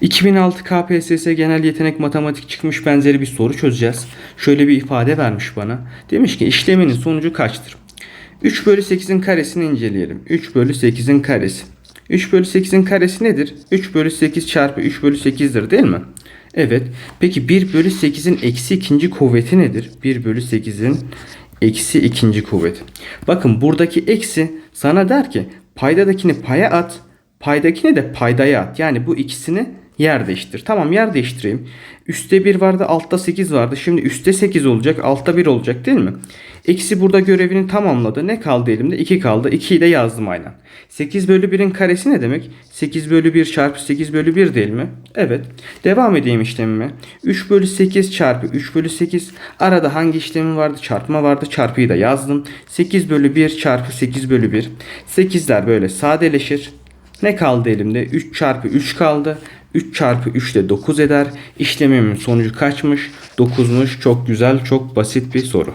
2006 KPSS genel yetenek matematik çıkmış benzeri bir soru çözeceğiz. Şöyle bir ifade vermiş bana. Demiş ki işleminin sonucu kaçtır? 3 bölü 8'in karesini inceleyelim. 3 bölü 8'in karesi. 3 bölü 8'in karesi nedir? 3 bölü 8 çarpı 3 bölü 8'dir değil mi? Evet. Peki 1 bölü 8'in eksi ikinci kuvveti nedir? 1 bölü 8'in eksi ikinci kuvveti. Bakın buradaki eksi sana der ki paydadakini paya at, paydakini de paydaya at. Yani bu ikisini yer değiştir. Tamam yer değiştireyim. Üste 1 vardı altta 8 vardı. Şimdi üstte 8 olacak altta 1 olacak değil mi? Eksi burada görevini tamamladı. Ne kaldı elimde? 2 kaldı. 2'yi de yazdım aynen. 8 bölü 1'in karesi ne demek? 8 bölü 1 çarpı 8 bölü 1 değil mi? Evet. Devam edeyim işlemime. 3 bölü 8 çarpı 3 bölü 8. Arada hangi işlemi vardı? Çarpma vardı. Çarpıyı da yazdım. 8 bölü 1 çarpı 8 bölü 1. 8'ler böyle sadeleşir. Ne kaldı elimde? 3 çarpı 3 kaldı. 3 çarpı 3 de 9 eder. İşlemimin sonucu kaçmış? 9'muş. Çok güzel, çok basit bir soru.